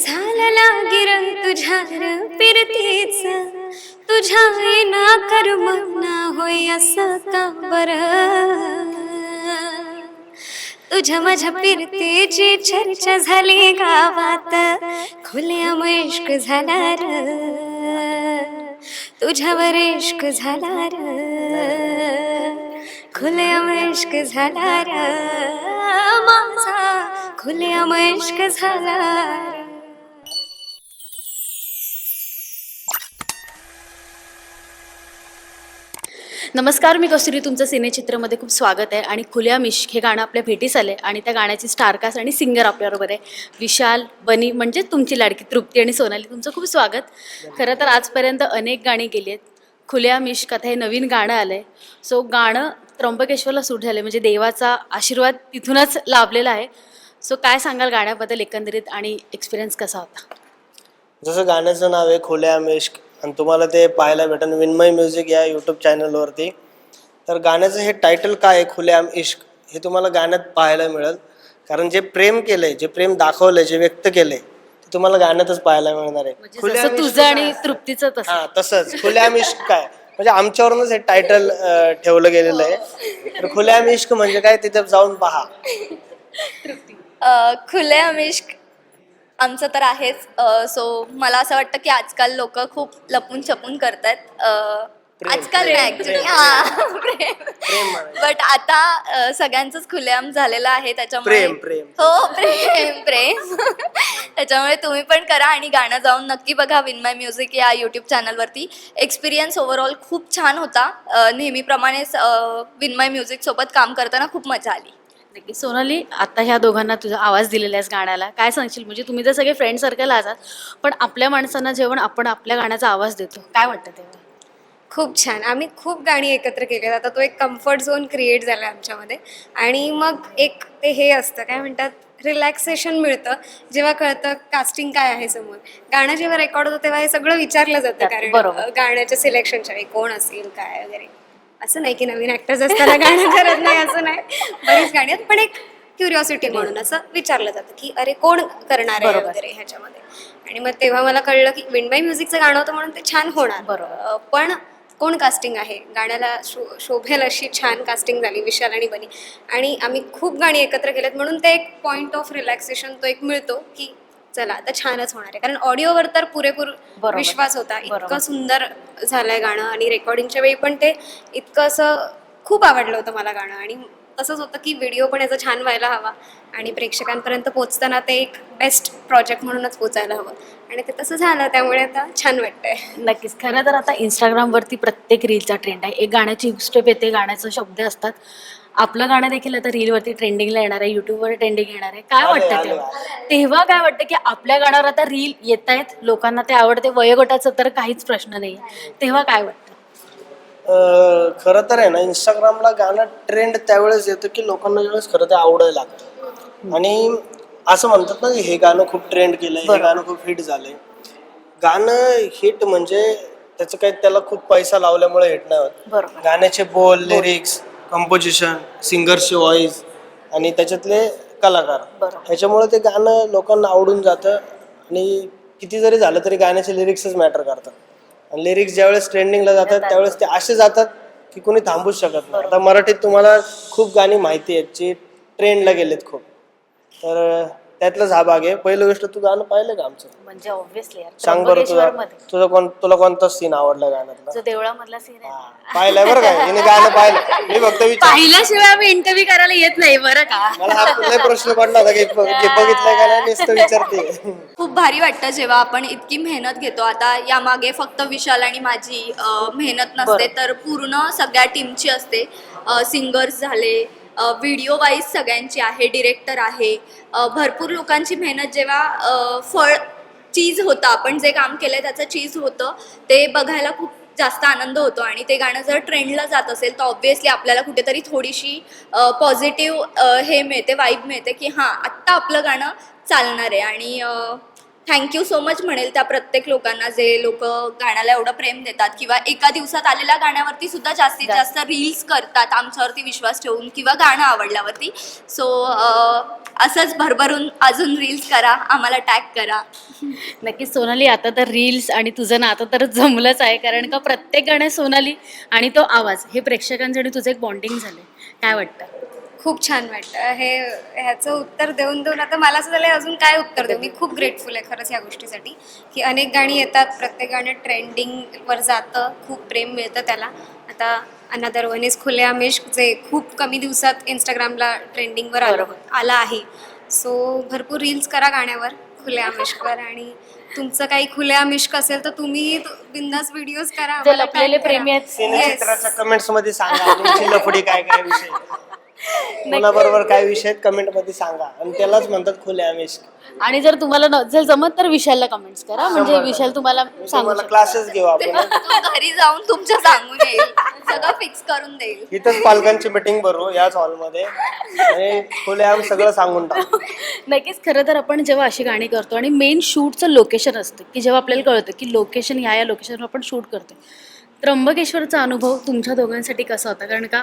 झाला लागिर तुझ्या पिरतीच. तुझ्या ना कर्म ना होय असं का बर? तुझ्या माझ्या पिरतीची चर्चा झाली गावात. खुल्या मश्क झाला र. तुझ्यावर इश्क झाला र. खुल्या इश्क झाला र. माझा खुल्या मयश्क झाला नमस्कार मी कसुरी तुमचं सिनेचित्रमध्ये खूप स्वागत आहे आणि खुल्या मिश हे गाणं आपल्या भेटीस आले आणि त्या गाण्याची स्टारकास्ट आणि सिंगर आपल्याबरोबर आहे. विशाल बनी म्हणजे तुमची लाडकी तृप्ती आणि सोनाली तुमचं खूप स्वागत. खरं तर आजपर्यंत अनेक गाणी गेली आहेत. खुल्या मिश कथा हे नवीन गाणं आलं आहे सो गाणं त्र्यंबकेश्वरला सूट झालं म्हणजे देवाचा आशीर्वाद तिथूनच लाभलेला आहे. सो काय सांगाल गाण्याबद्दल एकंदरीत आणि एक्सपिरियन्स कसा होता? जसं गाण्याचं नाव आहे खुल्या मेश्क आणि तुम्हाला ते पाहायला भेटेल विन्मय म्युझिक या यूट्यूब चॅनलवरती तर गाण्याचं हे टायटल काय आहे? खुल्याम इश्क. हे तुम्हाला गाण्यात पाहायला मिळेल. कारण जे प्रेम केलंय जे प्रेम दाखवलंय जे व्यक्त केलंय ते तुम्हाला गाण्यातच पाहायला मिळणार आहे. म्हणजे इश्क तुझं आणि? तृप्तीचं तसं. हा तसंच. खुल्याम इश्क काय? म्हणजे आमच्यावरूनच हे टायटल ठेवलं गेलेलं आहे. तर खुल्याम इश्क म्हणजे काय? तिथे जाऊन पहा. खुले अमिष्क आमचं तर आहेच. सो मला असं वाटतं की आजकाल लोक खूप लपून छपून करतात आजकाल नाही ऍक्च्युली. हा प्रेम. बट आता सगळ्यांचंच खुलेआम झालेलं आहे त्याच्यामुळे प्रेम, प्रेम. हो प्रेम प्रेम. त्याच्यामुळे तुम्ही पण करा आणि गाणं जाऊन नक्की बघा विनमाय म्युझिक या यूट्यूब चॅनलवरती एक्सपिरियन्स ओव्हरऑल खूप छान होता. नेहमीप्रमाणेच अ, विनमाय म्युझिक सोबत काम करताना खूप मजा आली. नक्की सोनाली आता ह्या दोघांना तुझा आवाज दिलेला आहेस गाण्याला. काय सांगशील? म्हणजे तुम्ही तर सगळे फ्रेंड सर्कल आहात पण आपल्या माणसांना जेवण आपण आपल्या गाण्याचा आवाज देतो. काय वाटतं तेव्हा? खूप छान. आम्ही खूप गाणी एकत्र केली आहेत. आता तो एक कम्फर्ट झोन क्रिएट झाला आमच्यामध्ये. आणि मग एक ते हे असतं काय म्हणतात रिलॅक्सेशन मिळतं. जेव्हा कळतं कास्टिंग काय आहे समोर. गाणं जेव्हा रेकॉर्ड होतं तेव्हा हे सगळं विचारलं जातं कारण बरोबर. गाण्याच्या सिलेक्शनच्या वेळी कोण असेल काय वगैरे. असं नाही की नवीन ऍक्टर्स असताना गाणं करत नाही असं नाही. बरीच गाणी आहेत. पण एक क्युरिओसिटी म्हणून असं विचारलं जातं की अरे कोण करणार आहे. वगैरे ह्याच्यामध्ये? आणि मग तेव्हा मला कळलं की विणबाई म्युझिकचं गाणं होतं म्हणून ते छान होणार. बरोबर. पण कोण कास्टिंग आहे? गाण्याला शो शोभेल अशी छान कास्टिंग झाली विशाल आणि बनी. आणि आम्ही खूप गाणी एकत्र केलेत म्हणून ते एक पॉईंट ऑफ रिलॅक्सेशन तो एक मिळतो की चला आता छानच होणार आहे. कारण ऑडिओवर तर पुरेपूर. विश्वास होता. इतकं सुंदर झालंय गाणं आणि रेकॉर्डिंगच्या वेळी पण ते इतकं असं खूप आवडलं होतं मला गाणं. आणि तसंच होतं की व्हिडिओ पण याचा छान व्हायला हवा आणि प्रेक्षकांपर्यंत पोहोचताना ते एक बेस्ट प्रोजेक्ट म्हणूनच पोचायला हवं. आणि ते तसं झालं त्यामुळे आता छान वाटतंय. नक्कीच. खरं तर आता इंस्टाग्रामवरती प्रत्येक रीलचा ट्रेंड आहे. एक गाण्याची स्टेप येते गाण्याचे शब्द असतात. आपलं गाणं देखील आता रीलवरती ट्रेंडिंगला येणार आहे युट्यूबवर ट्रेंडिंग येणार आहे. काय वाटतं तेव्हा? तेव्हा काय वाटतं की आपल्या गाण्यावर आता रील येत आहेत लोकांना ते आवडते वयोगटाचं तर काहीच प्रश्न नाही. तेव्हा काय वाटतं? खरं तर आहे ना इंस्टाग्रामला गाणं ट्रेंड त्यावेळेस येतं की लोकांना ज्यावेळेस खरं ते आवडायला लागतं. आणि असं म्हणतात ना की हे गाणं खूप ट्रेंड केलंय हे गाणं खूप हिट झालंय. गाणं हिट म्हणजे त्याचं काही त्याला खूप पैसा लावल्यामुळे हिट नाही होत. गाण्याचे बोल लिरिक्स कंपोजिशन सिंगरची व्हॉइस आणि त्याच्यातले कलाकार. ह्याच्यामुळे ते गाणं लोकांना आवडून जातं आणि किती जरी झालं तरी गाण्याचे लिरिक्सच मॅटर करतात. आणि लिरिक्स ज्यावेळेस ट्रेंडिंगला जातात त्यावेळेस ते असे जातात की कोणी थांबूच शकत नाही. आता मराठीत तुम्हाला खूप गाणी माहिती आहेत जी ट्रेंडला गेलेत खूप. तर त्यातलाच हा भाग आहे. पहिली गोष्ट तू गाणं पाहिलं का आमचं? म्हणजे ऑब्व्हियसली सांग बरं तुझा. मध्ये तुझा कोण तुला कोणता सीन आवडला गाण्यातला? जो देवळामधला सीन आहे. हा, पाहिलंय बरं का? हिने गाणं पाहिलं. मी फक्त विचार पाहिल्याशिवाय आम्ही इंटरव्ह्यू करायला येत नाही बरं का? मला हा लय प्रश्न पडला होता की ब- की बघितलंय का नाही नुसतं विचारते. खूप भारी वाटतं जेव्हा आपण इतकी मेहनत घेतो. आता यामागे फक्त विशाल आणि माझी अ, मेहनत नसते तर पूर्ण सगळ्या टीमची असते. सिंगर्स झाले व्हिडिओ वाईज सगळ्यांची आहे डिरेक्टर आहे. भरपूर लोकांची मेहनत जेव्हा फळ चीज होतं आपण जे काम केलंय त्याचं चीज होतं ते बघायला खूप जास्त आनंद होतो आणि ते गाणं जर ट्रेंडला जात असेल तर ऑब्व्हियसली आपल्याला कुठेतरी थोडीशी पॉझिटिव्ह हे मिळते वाईब मिळते की हां आत्ता आपलं गाणं चालणार आहे. आणि थँक्यू सो मच म्हणेल त्या प्रत्येक लोकांना जे लोक गाण्याला एवढं प्रेम देतात किंवा एका दिवसात आलेल्या गाण्यावरती सुद्धा जास्तीत जास्त रील्स करतात आमच्यावरती विश्वास ठेवून किंवा गाणं आवडल्यावरती. सो असंच भरभरून अजून रील्स करा आम्हाला टॅग करा. नक्कीच सोनाली आता तर रील्स आणि तुझं नातं तर जमलंच आहे कारण का प्रत्येक गाण्यात सोनाली आणि तो आवाज. हे प्रेक्षकांसाठी तुझं एक बॉन्डिंग झालं काय वाटतं? खूप छान वाटतं हे ह्याचं उत्तर देऊन देऊन आता मला असं झालं अजून काय उत्तर देऊ? मी खूप ग्रेटफुल आहे खरंच या गोष्टीसाठी. की अनेक गाणी येतात प्रत्येक गाणं ट्रेंडिंगवर जातं खूप प्रेम मिळतं त्याला. आता अनादर वन इज खुले आमिष जे खूप कमी दिवसात इंस्टाग्रामला ट्रेंडिंगवर आलं. आलं आहे. सो भरपूर रील्स करा गाण्यावर खुले आमिषवर आणि तुमचं काही खुले आमिष्क असेल तर तुम्ही बिंदास व्हिडिओज करा. आम्हाला. प्रेमी आहेत. कमेंट्समध्ये सांगा तुमची लफडी काय काय विषय? कोणाबरोबर काय विषय कमेंटमध्ये सांगा. आणि त्यालाच म्हणतात खुले आमिष. आणि जर तुम्हाला न- जर जमत तर विशालला कमेंट्स करा. म्हणजे विशाल तुम्हाला सांगू तुम्हाला शकतो. क्लासेस घेऊ आपण. तो घरी जाऊन तुमच्या सांगून येईल. सगळं फिक्स करून देईल. इथंच पालकांची मिटिंग भरू याच हॉलमध्ये आणि खुले आम सगळं सांगून टाकू. नक्कीच खरं तर आपण जेव्हा अशी गाणी करतो आणि मेन शूटचं लोकेशन असतं की जेव्हा आपल्याला कळतं की लोकेशन ह्या या लोकेशनवर आपण शूट करतो त्र्यंबकेश्वरचा अनुभव तुमच्या दोघांसाठी कसा होता? कारण का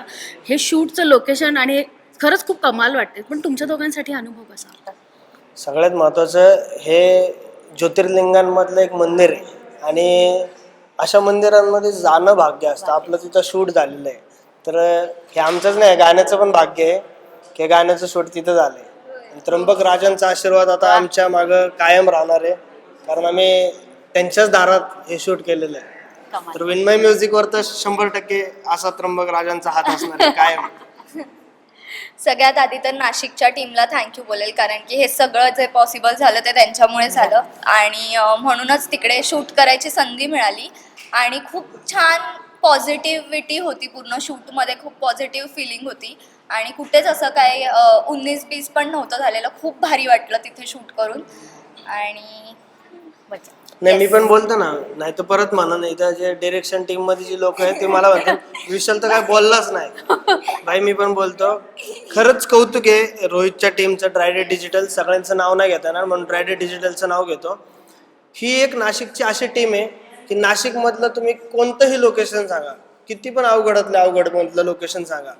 हे शूटचं लोकेशन आणि हे खरंच खूप कमाल वाटते पण तुमच्या दोघांसाठी अनुभव कसा होता? सगळ्यात महत्त्वाचं हे ज्योतिर्लिंगांमधलं एक मंदिर आहे आणि अशा मंदिरांमध्ये जाणं भाग्य असतं. आपलं तिथं शूट झालेलं आहे. तर हे आमचंच नाही गाण्याचं पण भाग्य आहे की गाण्याचं शूट तिथं झालंय. आहे त्र्यंबक राजांचा आशीर्वाद आता आमच्या मागं कायम राहणार आहे. कारण आम्ही त्यांच्याच दारात हे शूट केलेलं आहे. कमाल. तर विन्मय म्युझिकवर तर शंभर टक्के असा त्र्यंबक राजांचा हात असणार आहे कायम. सगळ्यात आधी तर नाशिकच्या टीमला थँक्यू बोलेल कारण की हे सगळं जे पॉसिबल झालं ते त्यांच्यामुळे झालं. आणि अं, म्हणूनच तिकडे शूट करायची संधी मिळाली. आणि खूप छान पॉझिटिव्हिटी होती पूर्ण शूटमध्ये खूप पॉझिटिव्ह फिलिंग होती. आणि कुठेच असं काय उन्नीस बीस पण नव्हतं झालेलं खूप भारी वाटलं तिथे शूट करून. आणि मजा. नाही मी पण बोलतो ना नाही तर परत म्हणा नाही तर जे डिरेक्शन टीममध्ये जी लोक आहेत ते मला म्हणतात विशाल तर काय बोललाच नाही. भाई मी पण बोलतो खरंच कौतुक आहे रोहितच्या टीमचं ड्रायडे डिजिटल सगळ्यांचं नाव नाही घेता येणार म्हणून ड्रायडे डिजिटलचं नाव घेतो. ही एक नाशिकची अशी टीम आहे की नाशिक मधलं तुम्ही कोणतंही लोकेशन सांगा किती पण अवघडातलं अवघड मधलं लोकेशन सांगा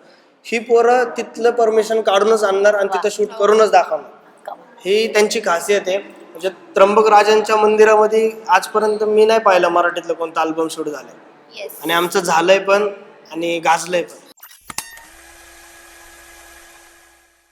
ही पोरं तिथलं परमिशन काढूनच आणणार आणि तिथं शूट करूनच दाखवणार. ही त्यांची खासियत आहे. म्हणजे त्र्यंबक राजांच्या मंदिरामध्ये आजपर्यंत मी नाही पाहिलं मराठीतलं कोणतं अल्बम शूट झालंय येस आणि आमचं झालंय पण आणि गाजलंय पण.